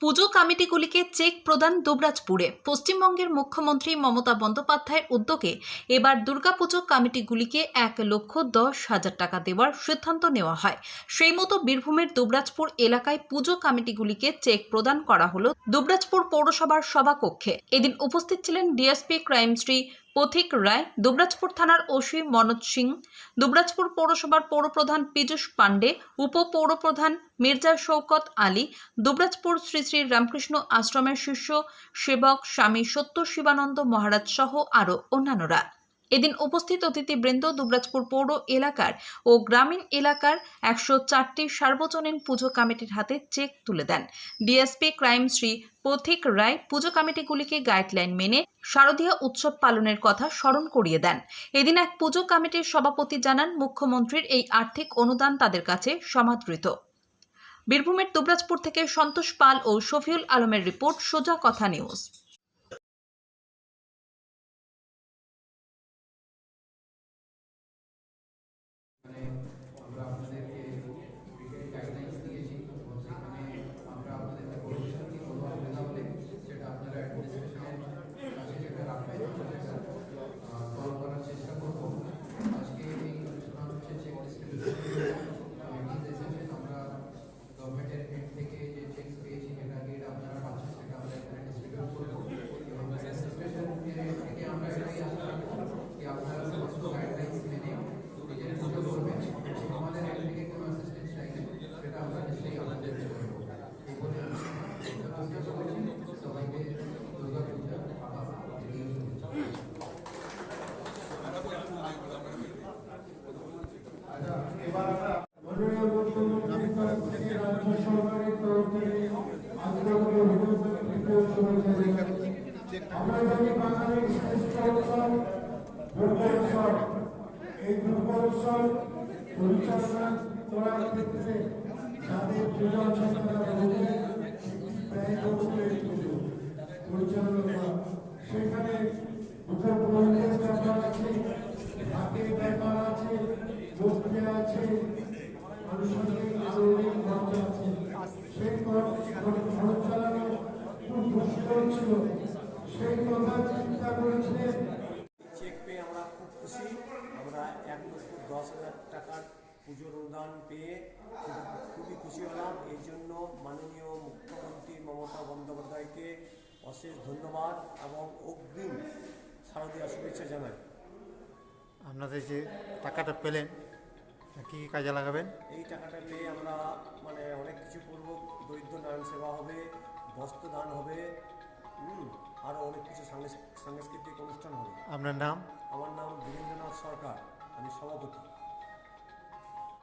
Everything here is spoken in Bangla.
পুজো কমিটিগুলিকে চেক প্রদান দুবরাজপুরে। পশ্চিমবঙ্গের মুখ্যমন্ত্রী মমতা বন্দ্যোপাধ্যায়ের উদ্যোগে এবার দুর্গাপুজো কমিটিগুলিকে এক লক্ষ দশ হাজার টাকা দেওয়ার সিদ্ধান্ত নেওয়া হয়। সেই মতো বীরভূমের দুবরাজপুর এলাকায় পুজো কমিটিগুলিকে চেক প্রদান করা হলো দুবরাজপুর পৌরসভার সভাকক্ষে। এদিন উপস্থিত ছিলেন ডিএসপি ক্রাইম শ্রী পথিক রায়, দুবরাজপুর থানার ওসি মনোজ সিং, দুবরাজপুর পৌরসভার পৌরপ্রধান পীযুষ পাণ্ডে, উপপৌরপ্রধান মির্জা শৌকত আলী, দুবরাজপুর শ্রী শ্রী রামকৃষ্ণ আশ্রমের শিষ্য, সেবক স্বামী সত্য শিবানন্দ মহারাজ সহ আরও অন্যান্যরা। এদিন উপস্থিত অতিথিবৃন্দ দুবরাজপুর পৌর এলাকার ও গ্রামীণ এলাকার একশো চারটি সার্বজনীন পুজো কমিটির হাতে চেক তুলে দেন। ডিএসপি ক্রাইম শ্রী পথিক রায় পুজো কমিটিগুলিকে গাইডলাইন মেনে শারদীয় উৎসব পালনের কথা স্মরণ করিয়ে দেন। এদিন এক পুজো কমিটির সভাপতি জানান, মুখ্যমন্ত্রীর এই আর্থিক অনুদান তাদের কাছে সমাদৃত। বীরভূমের দুবরাজপুর থেকে সন্তোষ পাল ও শফিউল আলমের রিপোর্ট, সোজা কথা নিউজ মানে আমরা আপনাদেরকে গাইডলাইন্স দিয়েছি এবং সেখানে আমরা আপনাদেরকে বলেছি কি কোনো অসুবিধা হলে সেটা আপনারা অ্যাডমিনিস্ট্রেশনের কাছে যেটা রাখবেন সেটা সলভ করার চেষ্টা করব আজকে এই অনুষ্ঠান হচ্ছে চেক ডিস্ট্রিবিউশন কমিটি এসেছেন আমরা গভর্নমেন্টের হেড থেকে যে চেক পেয়েছি যেটা গেট আপনারা পাচ্ছেন সেটা আমরা এখানে ডিস্ট্রিবিউট করব এবং অ্যাডমিনিস্ট্রেশন থেকে আমরা এটাই আশা রাখব কি আপনারা সমস্ত গাইডলাইন্স মেনে নিজের পুজো করবেন এবং আমাদের এখান থেকে কোনো অ্যাসিস্ট্যান্স চাইলে সেটা আমরা নিশ্চয়ই আপনাদের দেবো এই বলে আমি আশা করছি সবাইকে দুর্গা পূজা আবার এগিয়ে চলছে মাননীয় মুখ্যমন্ত্রী তরফ থেকে রাজ্য সরকারের তরফ থেকে আজকে আমাদের হুজুর তৃতীয় শুভেচ্ছা জানাচ্ছি। আমরা জানি বাঙালির এই ক্ষেত্রে বহু ব্যয় করতে পুজো পরিচালনা করা সেখানে দুটো পুরোহিতের ব্যাপার আছে হাতের ব্যাপার আছে বক্তৃ আছে। আনুষঙ্গিক আরও অনেক খরচ আছে। সেই খরচ খরচ খুব দুষ্কর ছিল। সেই কথা চিন্তা করেছিলেন। চেক পেয়ে আমরা খুব খুশি। আমরা এক লক্ষ দশ হাজার টাকার পুজোর অনুদান পেয়ে খুবই খুশি হলাম। এই জন্য মাননীয় মুখ্যমন্ত্রী মমতা বন্দ্যোপাধ্যায়কে অশেষ ধন্যবাদ এবং অগ্রিম শারদীয় শুভেচ্ছা জানাই। আপনাদের যে টাকাটা পেলেন কী কী কাজে লাগাবেন? এই টাকাটা পেয়ে আমরা মানে অনেক কিছু করব। দরিদ্র নারায়ণ সেবা হবে বস্ত্র দান হবে আরও অনেক কিছু সাংস্কৃতিক সাংস্কৃতিক অনুষ্ঠান হবে। আপনার নাম? আমার নাম বীরেন্দ্রনাথ সরকার আমি সভাপতি।